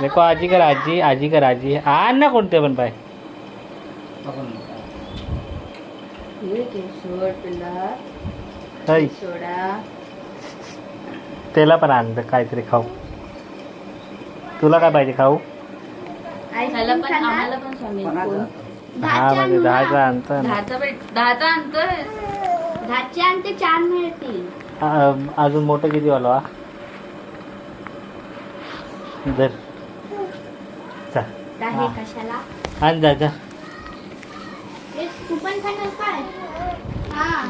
देखो आजी कर आजी आजी कर आजी. आण ना कोणते पण पाय. हे सोडा त्याला पण आण काहीतरी खाऊ. तुला काय पाहिजे खाऊ? त्याला पण आम्हाला पण स्वामी हा म्हणजे दहाचा आणतो ना. दहाचा भेट दहाचा आणतोय दहाचे आणि ते चार मिळतील. आ- अजून मोठं किती वाला? जर कशाला? आण जा जा ए, तू पण खाणार काय? हा.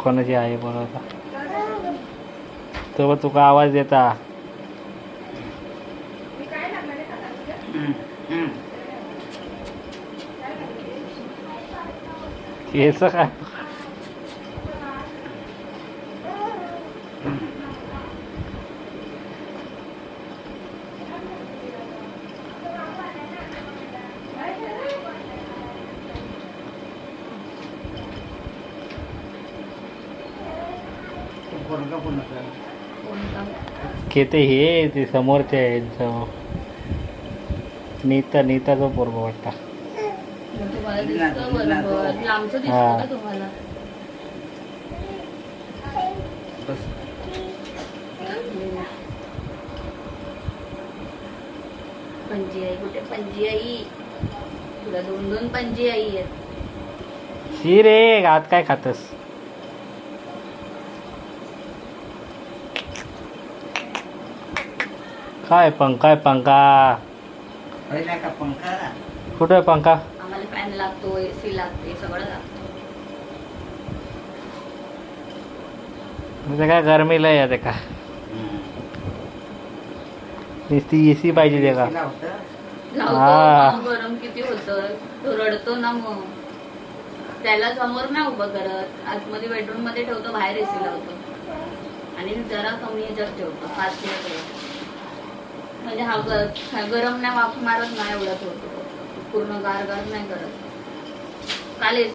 कोणाची आहे बोलवता? तेव्हा तुका आवाज देता. केस काय? खेते हे ते समोरचे आहे ज- नीता नीताचा पोरग वाटता. पंजी आई कुठे पंजी आई तुला दोन दोन पंजी आई आहेत शी रे आत काय खातस? काय पंखा आहे पंखा. कुठं आहे पंखा? आम्हाला फॅन लागतो एसी लागते सगळं लागतं म्हणजे काय गरमीला आहे ते का? नुसती ए सी पाहिजे ते का? लावतो. मग गरम किती होतं? तो रडतो ना मग. त्याला समोर नाही उभं करत. आतमध्ये बेडरूममध्ये ठेवतो बाहेर एसी लावतो. आणि जरा कमी ह्याच्यात ठेवतो. फास्ट ठेवतो म्हणजे हा गरम नाही वाफ मारत नाही एवढा थोडं पूर्ण गार गार नाही करत. काल